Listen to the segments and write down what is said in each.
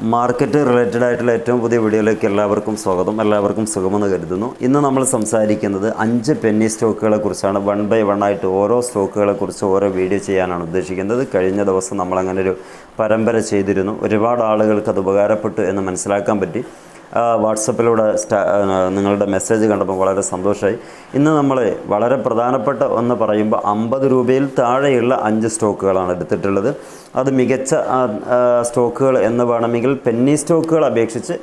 Market related ആയിട്ടുള്ള ഏറ്റവും പുതിയ വീഡിയോയിലേക്ക് എല്ലാവർക്കും സ്വാഗതം. എല്ലാവർക്കും സുഖമെന്ന് കരുതുന്നു. ഇന്ന് നമ്മൾ സംസാരിക്കുന്നത് അഞ്ച് പെന്നി സ്റ്റോക്കുകളെ കുറിച്ചാണ്. വൺ ബൈ വൺ ആയിട്ട് ഓരോ സ്റ്റോക്കുകളെ കുറിച്ച് ഓരോ വീഡിയോ ചെയ്യാനാണ് ഉദ്ദേശിക്കുന്നത്. കഴിഞ്ഞ ദിവസം നമ്മൾ അങ്ങനെ ഒരു പരമ്പര ചെയ്തിരുന്നു. ഒരുപാട് ആളുകൾക്ക് അത് ഉപകാരപ്പെട്ടു എന്ന് മനസ്സിലാക്കാൻ പറ്റി. വാട്സപ്പിലൂടെ നിങ്ങളുടെ മെസ്സേജ് കണ്ടപ്പോൾ വളരെ സന്തോഷമായി ഇന്ന് നമ്മൾ വളരെ പ്രധാനപ്പെട്ട ഒന്ന് പറയുമ്പോൾ അമ്പത് രൂപയിൽ താഴെയുള്ള അഞ്ച് സ്റ്റോക്കുകളാണ് എടുത്തിട്ടുള്ളത്. അത് മികച്ച സ്റ്റോക്കുകൾ എന്ന് വേണമെങ്കിൽ പെന്നി സ്റ്റോക്കുകൾ അപേക്ഷിച്ച്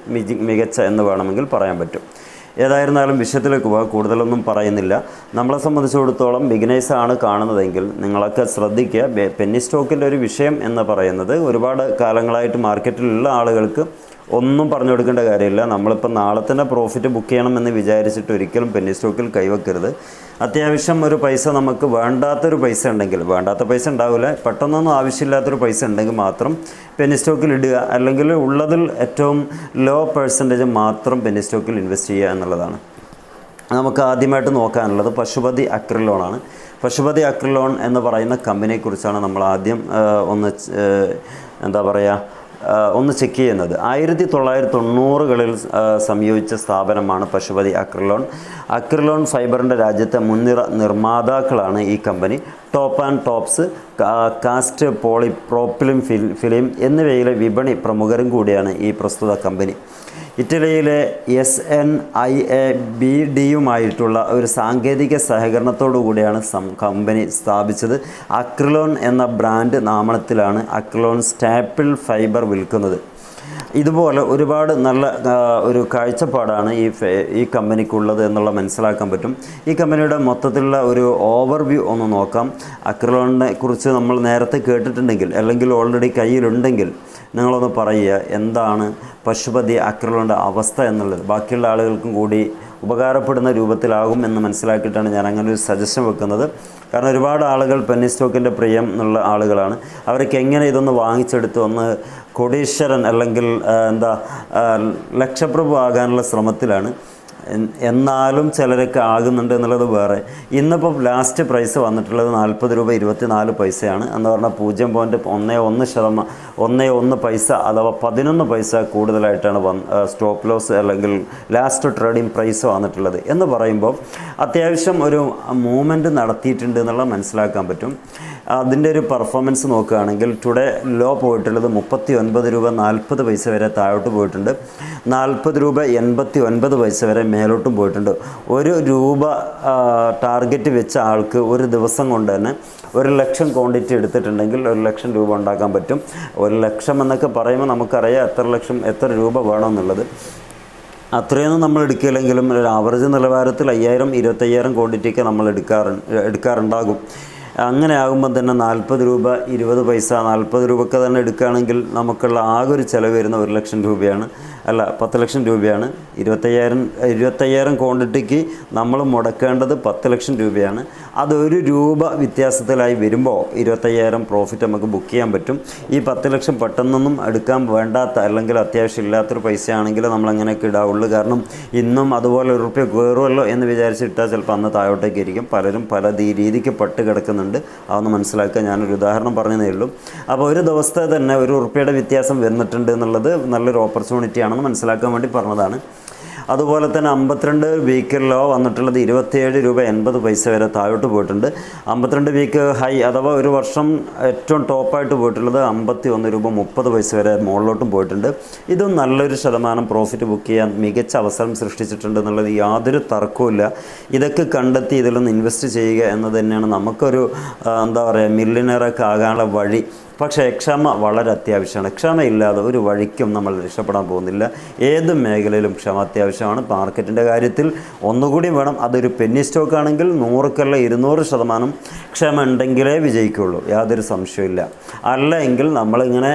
മികച്ച എന്ന് വേണമെങ്കിൽ പറയാൻ പറ്റും. ഏതായിരുന്നാലും വിഷയത്തിലേക്ക് പോകാൻ കൂടുതലൊന്നും പറയുന്നില്ല. നമ്മളെ സംബന്ധിച്ചിടത്തോളം ആണ് കാണുന്നതെങ്കിൽ നിങ്ങളൊക്കെ ശ്രദ്ധിക്കുക. പെന്നി സ്റ്റോക്കിന്റെ ഒരു വിഷയം എന്ന് പറയുന്നത് ഒരുപാട് കാലങ്ങളായിട്ട് മാർക്കറ്റിലുള്ള ആളുകൾക്ക് ഒന്നും പറഞ്ഞു കൊടുക്കേണ്ട കാര്യമില്ല. നമ്മളിപ്പോൾ നാളെ തന്നെ പ്രോഫിറ്റ് ബുക്ക് ചെയ്യണമെന്ന് വിചാരിച്ചിട്ട് ഒരിക്കലും പെന്നി സ്റ്റോക്കിൽ കൈവെക്കരുത്. അത്യാവശ്യം ഒരു പൈസ നമുക്ക് വേണ്ടാത്തൊരു പൈസ ഉണ്ടെങ്കിൽ വേണ്ടാത്ത പൈസ ഉണ്ടാവില്ല. പെട്ടെന്നൊന്നും ആവശ്യമില്ലാത്തൊരു പൈസ ഉണ്ടെങ്കിൽ മാത്രം പെന്നി സ്റ്റോക്കിൽ ഇടുക. അല്ലെങ്കിൽ ഉള്ളതിൽ ഏറ്റവും ലോ പെർസെന്റേജ് മാത്രം പെന്നി സ്റ്റോക്കിൽ ഇൻവെസ്റ്റ് ചെയ്യുക എന്നുള്ളതാണ്. നമുക്ക് ആദ്യമായിട്ട് നോക്കാനുള്ളത് പശുപതി അക്രിലോണാണ് പശുപതി അക്രിലോൺ എന്ന് പറയുന്ന കമ്പനിയെക്കുറിച്ചാണ് നമ്മൾ ആദ്യം ഒന്ന് എന്താ പറയുക ഒന്ന് ചെക്ക് ചെയ്യുന്നത്. ആയിരത്തി തൊള്ളായിരത്തി തൊണ്ണൂറുകളിൽ സംയോജിച്ച സ്ഥാപനമാണ് പശുപതി അക്രിലോൺ. അക്രിലോൺ ഫൈബറിന്റെ രാജ്യത്തെ മുൻനിര നിർമ്മാതാക്കളാണ് ഈ company. Top and tops cast poly പ്രോപ്പിലും film എന്നിവയിലെ വിപണി പ്രമുഖരും കൂടിയാണ് ഈ പ്രസ്തുത കമ്പനി. ഇറ്റലിയിലെ S N I A B ഡിയുമായിട്ടുള്ള ഒരു സാങ്കേതിക സഹകരണത്തോടു കൂടിയാണ് കമ്പനി സ്ഥാപിച്ചത്. അക്രിലോൺ എന്ന ബ്രാൻഡ് നാമണത്തിലാണ് അക്രിലോൺ സ്റ്റാപ്പിൾ ഫൈബർ വിൽക്കുന്നത്. ഇതുപോലെ ഒരുപാട് നല്ല ഒരു കാഴ്ചപ്പാടാണ് ഈ ഈ കമ്പനിക്കുള്ളത് എന്നുള്ള മനസ്സിലാക്കാൻ പറ്റും. ഈ കമ്പനിയുടെ മൊത്തത്തിലുള്ള ഒരു ഓവർവ്യൂ ഒന്ന് നോക്കാം. അക്രിലോണിനെ കുറിച്ച് നമ്മൾ നേരത്തെ കേട്ടിട്ടുണ്ടെങ്കിൽ അല്ലെങ്കിൽ ഓൾറെഡി കയ്യിലുണ്ടെങ്കിൽ നിങ്ങളൊന്ന് പറയുക എന്താണ് പശുപതി അക്രിലോണിന്റെ അവസ്ഥ എന്നുള്ളത്? ബാക്കിയുള്ള ആളുകൾക്കും കൂടി ഉപകാരപ്പെടുന്ന രൂപത്തിലാകും എന്ന് മനസ്സിലാക്കിയിട്ടാണ് ഞാൻ അങ്ങനെ ഒരു സജഷൻ വെക്കുന്നത്. കാരണം ഒരുപാട് ആളുകൾ പെന്നി സ്റ്റോക്കിന്റെ പ്രിയം എന്നുള്ള ആളുകളാണ്. അവർക്ക് എങ്ങനെ ഇതൊന്ന് വാങ്ങിച്ചെടുത്ത് ഒന്ന് കൊടീശ്വരൻ അല്ലെങ്കിൽ എന്താ ലക്ഷപ്രഭു ആകാനുള്ള ശ്രമത്തിലാണ്. എന്നാലും ചിലരൊക്കെ ആകുന്നുണ്ട് എന്നുള്ളത് വേറെ. ഇന്നിപ്പോൾ ലാസ്റ്റ് പ്രൈസ് വന്നിട്ടുള്ളത് നാൽപ്പത് രൂപ ഇരുപത്തി നാല് പൈസയാണ്. എന്ന് പറഞ്ഞാൽ പൂജ്യം പോയിന്റ് ഒന്നേ ഒന്ന് ശതമാനം ഒന്നേ ഒന്ന് പൈസ അഥവാ പതിനൊന്ന് പൈസ കൂടുതലായിട്ടാണ് വന്ന് സ്റ്റോപ്പ് ലോസ് അല്ലെങ്കിൽ ലാസ്റ്റ് ട്രേഡിംഗ് പ്രൈസ് വന്നിട്ടുള്ളത്. എന്ന് പറയുമ്പോൾ അത്യാവശ്യം ഒരു മൂവ്മെന്റ് നടത്തിയിട്ടുണ്ട് എന്നുള്ളത് മനസ്സിലാക്കാൻ പറ്റും. അതിന്റെ ഒരു പെർഫോമൻസ് നോക്കുകയാണെങ്കിൽ ടുഡേ ലോ പോയിട്ടുള്ളത് മുപ്പത്തി ഒൻപത് രൂപ നാൽപ്പത് പൈസ വരെ താഴോട്ട് പോയിട്ടുണ്ട്. നാൽപ്പത് രൂപ എൺപത്തി ഒൻപത് പൈസ വരെ മേലോട്ടും പോയിട്ടുണ്ട്. ഒരു രൂപ ടാർഗറ്റ് വെച്ച ആൾക്ക് ഒരു ദിവസം കൊണ്ട് തന്നെ ഒരു ലക്ഷം ക്വാണ്ടിറ്റി എടുത്തിട്ടുണ്ടെങ്കിൽ ഒരു ലക്ഷം രൂപ ഉണ്ടാക്കാൻ പറ്റും. ഒരു ലക്ഷം എന്നൊക്കെ പറയുമ്പോൾ നമുക്കറിയാം എത്ര ലക്ഷം എത്ര രൂപ വേണമെന്നുള്ളത് അത്രയൊന്നും നമ്മൾ എടുക്കില്ലെങ്കിലും ഒരു ആവറേജ് നിലവാരത്തിൽ അയ്യായിരം ഇരുപത്തയ്യായിരം ക്വാണ്ടിറ്റിയൊക്കെ നമ്മൾ എടുക്കാറ് എടുക്കാറുണ്ടാകും. അങ്ങനെ ആകുമ്പോൾ തന്നെ നാൽപ്പത് രൂപ ഇരുപത് പൈസ നാൽപ്പത് രൂപയ്ക്ക് തന്നെ എടുക്കുകയാണെങ്കിൽ നമുക്കുള്ള ആകെ ഒരു ചിലവ് വരുന്ന ഒരു ലക്ഷം രൂപയാണ്. അല്ല പത്ത് ലക്ഷം രൂപയാണ്. ഇരുപത്തയ്യായിരം ഇരുപത്തയ്യായിരം ക്വാണ്ടിറ്റിക്ക് നമ്മൾ മുടക്കേണ്ടത് പത്ത് ലക്ഷം രൂപയാണ്. അതൊരു രൂപ വ്യത്യാസത്തിലായി വരുമ്പോൾ ഇരുപത്തയ്യായിരം പ്രോഫിറ്റ് നമുക്ക് ബുക്ക് ചെയ്യാൻ പറ്റും. ഈ പത്ത് ലക്ഷം പെട്ടെന്നൊന്നും എടുക്കാൻ വേണ്ടാത്ത അല്ലെങ്കിൽ അത്യാവശ്യം ഇല്ലാത്തൊരു പൈസയാണെങ്കിൽ നമ്മൾ അങ്ങനെയൊക്കെ ഇടാവുള്ളൂ. കാരണം ഇന്നും അതുപോലെ ഒരു റുപ്യ കയറുമല്ലോ എന്ന് വിചാരിച്ച് ഇട്ടാൽ ചിലപ്പോൾ അന്ന് താഴോട്ടേക്ക് ഇരിക്കും. പലരും പല രീതിക്ക് പട്ട് കിടക്കുന്നുണ്ട്. അതൊന്ന് മനസ്സിലാക്കുക. ഞാനൊരു ഉദാഹരണം പറഞ്ഞതേ ഉള്ളൂ. അപ്പോൾ ഒരു ദിവസത്തെ തന്നെ ഒരു ഉറുപ്പ്യയുടെ വ്യത്യാസം വന്നിട്ടുണ്ട് എന്നുള്ളത് നല്ലൊരു ഓപ്പർച്യൂണിറ്റി ആണെന്ന് മനസ്സിലാക്കാൻ വേണ്ടി പറഞ്ഞതാണ്. അതുപോലെ തന്നെ അമ്പത്തിരണ്ട് വീക്ക് ലോ വന്നിട്ടുള്ളത് ഇരുപത്തിയേഴ് രൂപ എൺപത് പൈസ വരെ താഴോട്ട് പോയിട്ടുണ്ട്. അമ്പത്തിരണ്ട് വീക്ക് ഹൈ അഥവാ ഒരു വർഷം ഏറ്റവും ടോപ്പായിട്ട് പോയിട്ടുള്ളത് അമ്പത്തി ഒന്ന് രൂപ മുപ്പത് പൈസ വരെ മുകളിലോട്ടും പോയിട്ടുണ്ട്. ഇതും നല്ലൊരു ശതമാനം പ്രോഫിറ്റ് ബുക്ക് ചെയ്യാൻ മികച്ച അവസരം സൃഷ്ടിച്ചിട്ടുണ്ട് എന്നുള്ളത് യാതൊരു തർക്കവുമില്ല ഇതൊക്കെ കണ്ടെത്തി ഇതിലൊന്ന് ഇൻവെസ്റ്റ് ചെയ്യുക എന്നത് തന്നെയാണ് നമുക്കൊരു എന്താ പറയുക മില്ലിനറൊക്കെ ആകാനുള്ള വഴി. പക്ഷേ ക്ഷമ വളരെ അത്യാവശ്യമാണ്. ക്ഷമയില്ലാതെ ഒരു വഴിക്കും നമ്മൾ രക്ഷപ്പെടാൻ പോകുന്നില്ല. ഏത് മേഖലയിലും ക്ഷമ അത്യാവശ്യമാണ്. മാർക്കറ്റിന്റെ കാര്യത്തിൽ ഒന്നുകൂടി വേണം. അതൊരു പെന്നി സ്റ്റോക്ക് ആണെങ്കിൽ നൂറുക്കല്ല ഇരുന്നൂറ് ശതമാനം ക്ഷമ ഉണ്ടെങ്കിലേ വിജയിക്കുള്ളൂ. യാതൊരു സംശയമില്ല അല്ലെങ്കിൽ നമ്മളിങ്ങനെ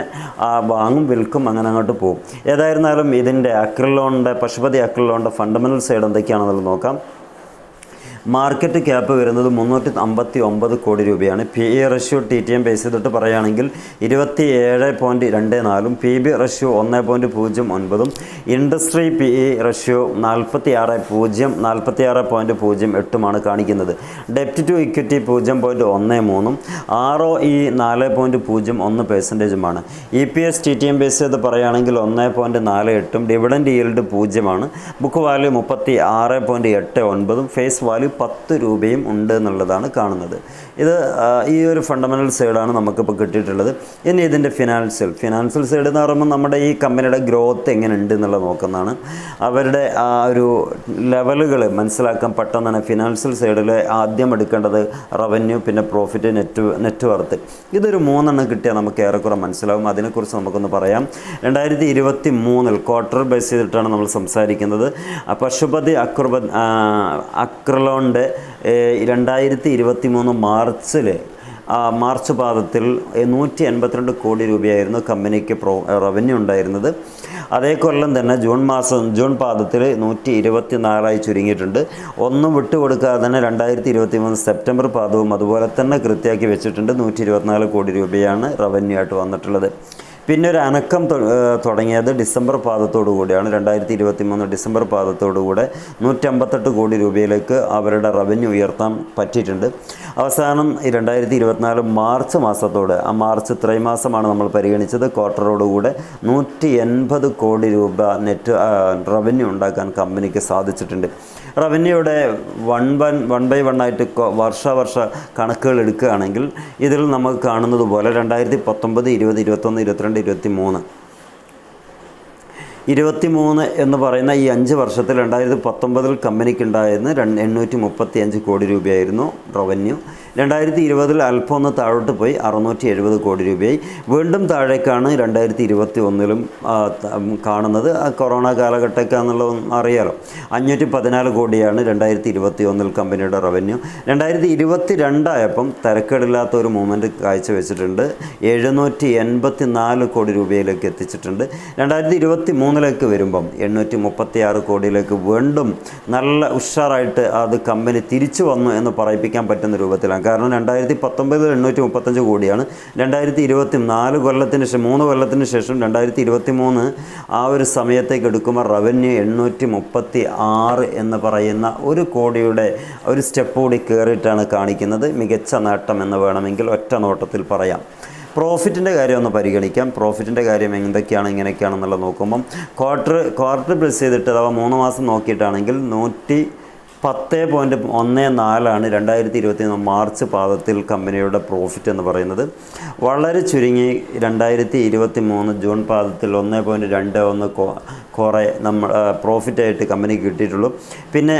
വാങ്ങും വിൽക്കും അങ്ങനെ അങ്ങോട്ട് പോകും. ഏതായിരുന്നാലും ഇതിന്റെ അക്രിലോണിന്റെ പശുപതി അക്രിലോണിന്റെ ഫണ്ടമെന്റൽ സൈഡ് എന്തൊക്കെയാണെന്നുള്ളത് നോക്കാം. മാർക്കറ്റ് ക്യാപ്പ് വരുന്നത് മുന്നൂറ്റി അമ്പത്തി ഒമ്പത് കോടി രൂപയാണ്. P E ratio T T M base ചെയ്തിട്ട് പറയുകയാണെങ്കിൽ ഇരുപത്തി ഏഴ് പോയിന്റ് രണ്ട് നാലും പി ബി റഷ്യോ ഒന്ന് പോയിന്റ് പൂജ്യം ഒൻപതും ഇൻഡസ്ട്രി പി ഇ റഷ്യോ നാൽപ്പത്തി ആറ് പൂജ്യം നാൽപ്പത്തി ആറ് പോയിന്റ് പൂജ്യം എട്ടുമാണ് കാണിക്കുന്നത്. ഡെപ്റ്റ് ടു ഇക്വിറ്റി പൂജ്യം പോയിന്റ് ഒന്ന് മൂന്നും ആർ ഒ ഇ നാല് പോയിന്റ് പൂജ്യം ഒന്ന് പെർസെന്റേജുമാണ് E P S T T M base ചെയ്ത് പറയുകയാണെങ്കിൽ ഒന്ന് പോയിന്റ് നാല് എട്ടും ഡിവിഡൻഡ് ഈൽഡ് പൂജ്യമാണ്. ബുക്ക് വാല്യൂ മുപ്പത്തി ആറ് പോയിന്റ് എട്ട് ഒൻപതും ഫേസ് വാല്യൂ പത്ത് രൂപയും ഉണ്ട് എന്നുള്ളതാണ് കാണുന്നത്. ഇത് ഈ ഒരു ഫണ്ടമെന്റൽ സൈഡാണ് നമുക്കിപ്പോൾ കിട്ടിയിട്ടുള്ളത്. ഇനി ഇതിന്റെ ഫിനാൻഷ്യൽ ഫിനാൻഷ്യൽ സൈഡ് എന്ന് പറയുമ്പോൾ നമ്മുടെ ഈ കമ്പനിയുടെ ഗ്രോത്ത് എങ്ങനെ ഉണ്ട് എന്നുള്ളത് നോക്കുന്നതാണ്. അവരുടെ ആ ഒരു ലെവലുകൾ മനസ്സിലാക്കാൻ പെട്ടെന്ന് തന്നെ ഫിനാൻഷ്യൽ സൈഡിൽ ആദ്യം എടുക്കേണ്ടത് റവന്യൂ പിന്നെ പ്രോഫിറ്റ് നെറ്റ് നെറ്റ് വർത്ത് ഇതൊരു മൂന്നെണ്ണം കിട്ടിയാൽ നമുക്ക് ഏറെക്കുറെ മനസ്സിലാവും. അതിനെക്കുറിച്ച് നമുക്കൊന്ന് പറയാം. രണ്ടായിരത്തി ഇരുപത്തി മൂന്നിൽ ക്വാർട്ടർ ബേസ് ചെയ്തിട്ടാണ് നമ്മൾ സംസാരിക്കുന്നത്. പശുപതി അക്രബ അക്രലോണിന്റെ രണ്ടായിരത്തി ഇരുപത്തി മൂന്ന് മാർച്ചിൽ മാർച്ച് പാദത്തിൽ നൂറ്റി എൺപത്തിരണ്ട് കോടി രൂപയായിരുന്നു കമ്പനിക്ക് പ്രോ റവന്യൂ ഉണ്ടായിരുന്നത്. അതേ കൊല്ലം തന്നെ ജൂൺ മാസം ജൂൺ പാദത്തിൽ നൂറ്റി ഇരുപത്തി നാലായി ചുരുങ്ങിയിട്ടുണ്ട്. ഒന്നും വിട്ടുകൊടുക്കാതെ തന്നെ രണ്ടായിരത്തി ഇരുപത്തി മൂന്ന് സെപ്റ്റംബർ പാദവും അതുപോലെ തന്നെ കൃത്യമാക്കി വെച്ചിട്ടുണ്ട്. നൂറ്റി ഇരുപത്തിനാല് കോടി രൂപയാണ് റവന്യൂ ആയിട്ട് വന്നിട്ടുള്ളത്. പിന്നെ ഒരു അനക്കം തുടങ്ങിയത് ഡിസംബർ പാദത്തോടു കൂടിയാണ്. രണ്ടായിരത്തി ഇരുപത്തി മൂന്ന് ഡിസംബർ പാദത്തോടു കൂടെ നൂറ്റമ്പത്തെട്ട് കോടി രൂപയിലേക്ക് അവരുടെ റവന്യൂ ഉയർത്താൻ പറ്റിയിട്ടുണ്ട്. അവസാനം രണ്ടായിരത്തി ഇരുപത്തിനാല് മാർച്ച് മാസത്തോടെ ആ മാർച്ച് ത്രൈമാസമാണ് നമ്മൾ പരിഗണിച്ചത് ക്വാർട്ടറോടുകൂടെ നൂറ്റി എൺപത് കോടി രൂപ നെറ്റ് റവന്യൂ ഉണ്ടാക്കാൻ കമ്പനിക്ക് സാധിച്ചിട്ടുണ്ട്. റവന്യൂയുടെ one one one by one ആയിട്ട് വർഷ വർഷ കണക്കുകൾ എടുക്കുകയാണെങ്കിൽ ഇതിൽ നമുക്ക് കാണുന്നത് പോലെ രണ്ടായിരത്തി പത്തൊമ്പത് ഇരുപത് ഇരുപത്തൊന്ന് ഇരുപത്തിരണ്ട് ഇരുപത്തി മൂന്ന് ഇരുപത്തി മൂന്ന് എന്ന് പറയുന്ന ഈ അഞ്ച് വർഷത്തിൽ രണ്ടായിരത്തി പത്തൊമ്പതിൽ കമ്പനിക്ക് ഉണ്ടായിരുന്ന രണ്ട് എണ്ണൂറ്റി മുപ്പത്തി അഞ്ച് കോടി രൂപയായിരുന്നു റവന്യൂ. രണ്ടായിരത്തി ഇരുപതിൽ അല്പം ഒന്ന് താഴോട്ട് പോയി അറുന്നൂറ്റി എഴുപത് കോടി രൂപയായി. വീണ്ടും താഴേക്കാണ് രണ്ടായിരത്തി ഇരുപത്തി ഒന്നിലും കാണുന്നത്. കൊറോണ കാലഘട്ടമൊക്കെ എന്നുള്ളത് അറിയാലോ. അഞ്ഞൂറ്റി പതിനാല് കോടിയാണ് രണ്ടായിരത്തി ഇരുപത്തി ഒന്നിൽ കമ്പനിയുടെ റവന്യൂ. രണ്ടായിരത്തി ഇരുപത്തി രണ്ടായപ്പം തിരക്കേടില്ലാത്ത ഒരു മൂവ്മെന്റ് കാഴ്ചവെച്ചിട്ടുണ്ട്. എഴുന്നൂറ്റി എൺപത്തി നാല് കോടി രൂപയിലേക്ക് എത്തിച്ചിട്ടുണ്ട്. രണ്ടായിരത്തി ഇരുപത്തി മൂന്നിലേക്ക് വരുമ്പം എണ്ണൂറ്റി മുപ്പത്തി ആറ് കോടിയിലേക്ക് വീണ്ടും നല്ല ഉഷാറായിട്ട് അത് കമ്പനി തിരിച്ചു വന്നു എന്ന് പറയിപ്പിക്കാൻ പറ്റുന്ന രൂപത്തിലാണ് കാരണം രണ്ടായിരത്തി പത്തൊമ്പത് എണ്ണൂറ്റി മുപ്പത്തഞ്ച് കോടിയാണ്. രണ്ടായിരത്തി ഇരുപത്തി നാല് കൊല്ലത്തിന് ശേഷം മൂന്ന് കൊല്ലത്തിന് ശേഷം രണ്ടായിരത്തി ഇരുപത്തി മൂന്ന് ആ ഒരു സമയത്തേക്ക് എടുക്കുമ്പോൾ റവന്യൂ എണ്ണൂറ്റി മുപ്പത്തി ആറ് എന്ന് പറയുന്ന ഒരു കോടിയുടെ ഒരു സ്റ്റെപ്പ് കൂടി കയറിയിട്ടാണ് കാണിക്കുന്നത്. മികച്ച നേട്ടം എന്ന് വേണമെങ്കിൽ ഒറ്റ നോട്ടത്തിൽ പറയാം. പ്രോഫിറ്റിന്റെ കാര്യം ഒന്ന് പരിഗണിക്കാം. പ്രോഫിറ്റിന്റെ കാര്യം എന്തൊക്കെയാണ് ഇങ്ങനെയൊക്കെയാണെന്നുള്ളത് നോക്കുമ്പം ക്വാർട്ടർ ക്വാർട്ടർ പ്ലസ് ചെയ്തിട്ട് അഥവാ മൂന്ന് മാസം നോക്കിയിട്ടാണെങ്കിൽ നൂറ്റി പത്ത് പോയിന്റ് ഒന്ന് നാലാണ് രണ്ടായിരത്തി ഇരുപത്തി മാർച്ച് പാദത്തിൽ കമ്പനിയുടെ പ്രോഫിറ്റ് എന്ന് പറയുന്നത്. വളരെ ചുരുങ്ങി രണ്ടായിരത്തി ഇരുപത്തി മൂന്ന് ജൂൺ പാദത്തിൽ ഒന്ന് പോയിന്റ് രണ്ട് ഒന്ന് കുറേ നമ്മൾ പ്രോഫിറ്റായിട്ട് കമ്പനിക്ക് കിട്ടിയിട്ടുള്ളൂ. പിന്നെ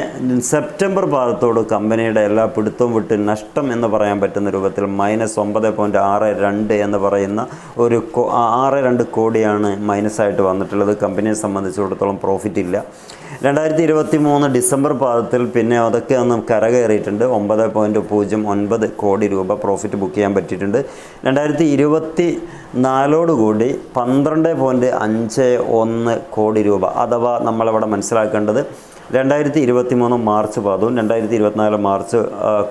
സെപ്റ്റംബർ പാദത്തോട് കമ്പനിയുടെ എല്ലാ പിടുത്തവും വിട്ട് നഷ്ടം എന്ന് പറയാൻ പറ്റുന്ന രൂപത്തിൽ മൈനസ് ഒമ്പത് പോയിന്റ് ആറ് രണ്ട് എന്ന് പറയുന്ന ഒരു ആറ് രണ്ട് കോടിയാണ് മൈനസായിട്ട് വന്നിട്ടുള്ളത്. കമ്പനിയെ സംബന്ധിച്ചിടത്തോളം പ്രോഫിറ്റ് ഇല്ല. രണ്ടായിരത്തി ഇരുപത്തി മൂന്ന് ഡിസംബർ പാദത്തിൽ പിന്നെ അതൊക്കെ ഒന്ന് കരകയറിയിട്ടുണ്ട്. ഒമ്പത് പോയിന്റ് പൂജ്യം ഒൻപത് കോടി രൂപ പ്രോഫിറ്റ് ബുക്ക് ചെയ്യാൻ പറ്റിയിട്ടുണ്ട്. രണ്ടായിരത്തി ഇരുപത്തി നാലോടുകൂടി പന്ത്രണ്ട് പോയിന്റ് അഞ്ച് ഒന്ന് കോടി രൂപ. അഥവാ നമ്മളവിടെ മനസ്സിലാക്കേണ്ടത് രണ്ടായിരത്തി ഇരുപത്തി മൂന്ന് മാർച്ച് പാദവും രണ്ടായിരത്തി ഇരുപത്തിനാല് മാർച്ച്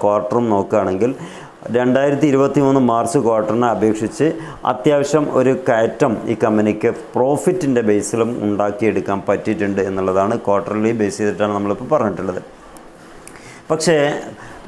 ക്വാർട്ടറും നോക്കുകയാണെങ്കിൽ രണ്ടായിരത്തി ഇരുപത്തി മൂന്ന് മാർച്ച് ക്വാർട്ടറിനെ അപേക്ഷിച്ച് അത്യാവശ്യം ഒരു കയറ്റം ഈ കമ്പനിക്ക് പ്രോഫിറ്റിന്റെ ബേസിലും ഉണ്ടാക്കിയെടുക്കാൻ പറ്റിയിട്ടുണ്ട് എന്നുള്ളതാണ് ക്വാർട്ടർലി ബേസ് ചെയ്തിട്ടാണ് നമ്മളിപ്പോൾ പറഞ്ഞിട്ടുള്ളത്. പക്ഷേ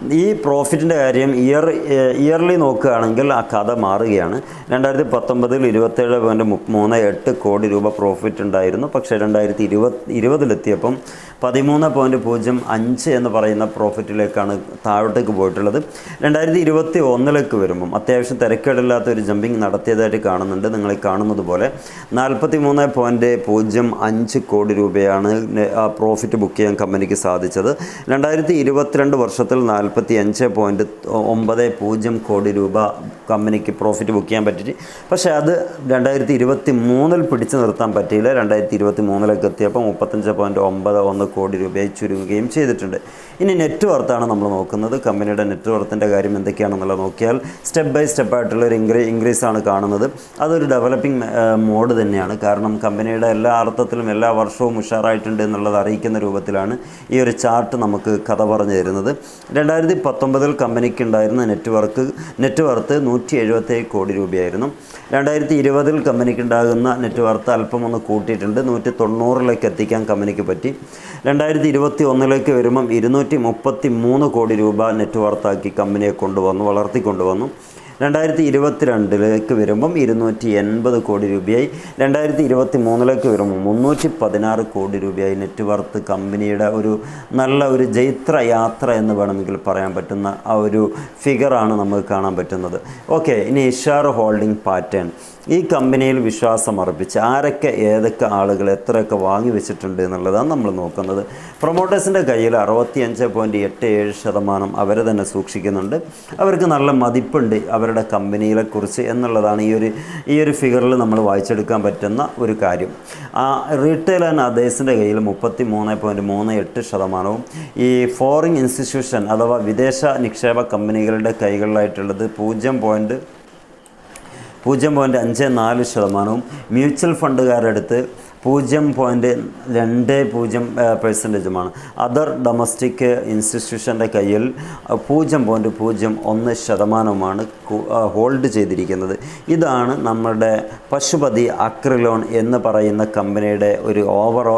ഈ പ്രോഫിറ്റിന്റെ കാര്യം ഇയർ ഇയർലി നോക്കുകയാണെങ്കിൽ ആ കഥ മാറുകയാണ്. രണ്ടായിരത്തി പത്തൊമ്പതിൽ ഇരുപത്തേഴ് പോയിന്റ് മൂന്ന് എട്ട് കോടി രൂപ പ്രോഫിറ്റ് ഉണ്ടായിരുന്നു. പക്ഷേ രണ്ടായിരത്തി ഇരുപത് ഇരുപതിലെത്തിയപ്പം പതിമൂന്ന് പോയിന്റ് പൂജ്യം അഞ്ച് എന്ന് പറയുന്ന പ്രോഫിറ്റിലേക്കാണ് താഴോട്ടേക്ക് പോയിട്ടുള്ളത്. രണ്ടായിരത്തി ഇരുപത്തി ഒന്നിലേക്ക് വരുമ്പം അത്യാവശ്യം തിരക്കേടില്ലാത്ത ഒരു ജമ്പിങ് നടത്തിയതായിട്ട് കാണുന്നുണ്ട്. നിങ്ങൾ കാണുന്നത് പോലെ നാൽപ്പത്തി മൂന്ന് പോയിന്റ് പൂജ്യം അഞ്ച് കോടി രൂപയാണ് ആ പ്രോഫിറ്റ് ബുക്ക് ചെയ്യാൻ കമ്പനിക്ക് സാധിച്ചത്. രണ്ടായിരത്തി ഇരുപത്തിരണ്ട് വർഷത്തിൽ നാൽപ്പത്തി നാൽപ്പത്തി അഞ്ച് പോയിന്റ് ഒമ്പത് പൂജ്യം കോടി രൂപ കമ്പനിക്ക് പ്രോഫിറ്റ് ബുക്ക് ചെയ്യാൻ പറ്റി പക്ഷേ അത് രണ്ടായിരത്തി ഇരുപത്തി മൂന്നിൽ പിടിച്ചു നിർത്താൻ പറ്റിയില്ല. രണ്ടായിരത്തി ഇരുപത്തി മൂന്നിലേക്ക് എത്തിയപ്പോൾ മുപ്പത്തഞ്ച് പോയിന്റ് ഒമ്പത് ഒന്ന് കോടി രൂപയായി ചുരുങ്ങുകയും ചെയ്തിട്ടുണ്ട്. ഇനി നെറ്റ് വർത്താണ് നമ്മൾ നോക്കുന്നത്. കമ്പനിയുടെ നെറ്റ് വർത്തിന്റെ കാര്യം എന്തൊക്കെയാണെന്നുള്ളത് നോക്കിയാൽ സ്റ്റെപ്പ് ബൈ സ്റ്റെപ്പ് ആയിട്ടുള്ള ഒരു ഇൻക്രീ ഇൻക്രീസാണ് കാണുന്നത്. അതൊരു ഡെവലപ്പിംഗ് മോഡ് തന്നെയാണ്. കാരണം കമ്പനിയുടെ എല്ലാ അർത്ഥത്തിലും എല്ലാ വർഷവും ഉഷാറായിട്ടുണ്ട് എന്നുള്ളത് അറിയിക്കുന്ന രൂപത്തിലാണ് ഈ ഒരു ചാർട്ട് നമുക്ക് കഥ പറഞ്ഞു തരുന്നത്. രണ്ടായിരത്തി പത്തൊമ്പതിൽ കമ്പനിക്ക് ഉണ്ടായിരുന്ന നെറ്റ്വർക്ക് നെറ്റ് വർത്ത് നൂറ്റി എഴുപത്തേഴ് കോടി രൂപയായിരുന്നു. രണ്ടായിരത്തി ഇരുപതിൽ കമ്പനിക്ക് ഉണ്ടാകുന്ന നെറ്റ് വർത്ത് അല്പം ഒന്ന് കൂട്ടിയിട്ടുണ്ട്. നൂറ്റി തൊണ്ണൂറിലേക്ക് എത്തിക്കാൻ കമ്പനിക്ക് പറ്റി. രണ്ടായിരത്തി ഇരുപത്തി ഒന്നിലേക്ക് വരുമ്പം ഇരുന്നൂറ്റി മുപ്പത്തി മൂന്ന് കോടി രൂപ നെറ്റ് വർത്താക്കി കമ്പനിയെ കൊണ്ടുവന്നു വളർത്തിക്കൊണ്ടുവന്നു. രണ്ടായിരത്തി ഇരുപത്തിരണ്ടിലേക്ക് വരുമ്പം ഇരുന്നൂറ്റി എൺപത് കോടി രൂപയായി. രണ്ടായിരത്തി ഇരുപത്തി മൂന്നിലേക്ക് വരുമ്പോൾ മുന്നൂറ്റി പതിനാറ് കോടി രൂപയായി നെറ്റ് വർത്ത് കമ്പനിയുടെ ഒരു നല്ല ഒരു ജൈത്ര യാത്ര എന്ന് വേണമെങ്കിൽ പറയാൻ പറ്റുന്ന ആ ഒരു ഫിഗറാണ് നമുക്ക് കാണാൻ പറ്റുന്നത്. ഓക്കെ ഇനി ഇഷാർ ഹോൾഡിംഗ് പാറ്റേൺ. ഈ കമ്പനിയിൽ വിശ്വാസം അർപ്പിച്ച് ആരൊക്കെ ഏതൊക്കെ ആളുകൾ എത്രയൊക്കെ വാങ്ങി വെച്ചിട്ടുണ്ട് എന്നുള്ളതാണ് നമ്മൾ നോക്കുന്നത്. പ്രൊമോട്ടേഴ്സിന്റെ കയ്യിൽ അറുപത്തിയഞ്ച് പോയിന്റ് എട്ട് ഏഴ് ശതമാനം അവർ തന്നെ സൂക്ഷിക്കുന്നുണ്ട്. അവർക്ക് നല്ല മതിപ്പുണ്ട്. അവരുടെ കമ്പനികളെക്കുറിച്ച് എന്നുള്ളതാണ് ഈ ഒരു ഈ ഒരു ഫിഗറിൽ നമ്മൾ വായിച്ചെടുക്കാൻ പറ്റുന്ന ഒരു കാര്യം. ആ റീറ്റെയിൽ ആൻഡ് അതേഴ്സിന്റെ കയ്യിൽ മുപ്പത്തി മൂന്ന് പോയിന്റ് മൂന്ന് എട്ട് ശതമാനവും ഈ ഫോറിൻ ഇൻസ്റ്റിറ്റ്യൂഷൻ അഥവാ വിദേശ നിക്ഷേപ കമ്പനികളുടെ കൈകളിലായിട്ടുള്ളത് പൂജ്യം പോയിന്റ് പൂജ്യം പോയിന്റ് അഞ്ച് നാല് ശതമാനവും മ്യൂച്വൽ ഫണ്ടുകാരുടെ അടുത്ത് പൂജ്യം പോയിന്റ് രണ്ട് പൂജ്യം പെർസെന്റേജുമാണ് അതർ ഡൊമസ്റ്റിക് ഇൻസ്റ്റിറ്റ്യൂഷന്റെ കയ്യിൽ പൂജ്യം പോയിന്റ് പൂജ്യം ഒന്ന് ശതമാനവുമാണ് ഹോൾഡ് ചെയ്തിരിക്കുന്നത്. ഇതാണ് നമ്മുടെ പശുപതി അക്രിലോൺ എന്ന് പറയുന്ന കമ്പനിയുടെ ഒരു ഓവർ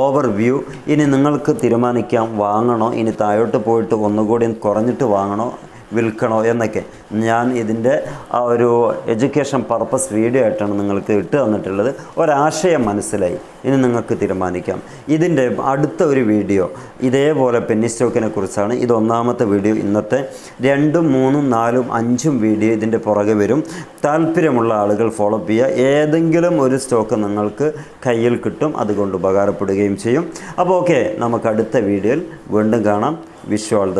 ഓവർ വ്യൂ ഇനി നിങ്ങൾക്ക് തീരുമാനിക്കാം വാങ്ങണോ? ഇനി താഴോട്ട് പോയിട്ട് ഒന്നുകൂടി കുറഞ്ഞിട്ട് വാങ്ങണോ? വിൽക്കണോ എന്നൊക്കെ. ഞാൻ ഇതിന്റെ ആ ഒരു എഡ്യൂക്കേഷൻ പർപ്പസ് വീഡിയോ ആയിട്ടാണ് നിങ്ങൾക്ക് ഇട്ട് തന്നിട്ടുള്ളത്. ഒരാശയം മനസ്സിലായി. ഇനി നിങ്ങൾക്ക് തീരുമാനിക്കാം. ഇതിന്റെ അടുത്ത ഒരു വീഡിയോ ഇതേപോലെ പെന്നി സ്റ്റോക്കിനെ കുറിച്ചാണ്. ഇത് ഒന്നാമത്തെ വീഡിയോ ഇന്നത്തെ രണ്ടും മൂന്നും നാലും അഞ്ചും വീഡിയോ ഇതിന്റെ പുറകെ വരും. താല്പര്യമുള്ള ആളുകൾ ഫോളോ അപ്പ് ചെയ്യുക. ഏതെങ്കിലും ഒരു സ്റ്റോക്ക് നിങ്ങൾക്ക് കയ്യിൽ കിട്ടും. അതുകൊണ്ട് ഉപകാരപ്പെടുകയും ചെയ്യും. അപ്പോൾ ഓക്കെ നമുക്ക് അടുത്ത വീഡിയോയിൽ വീണ്ടും കാണാം. Wish the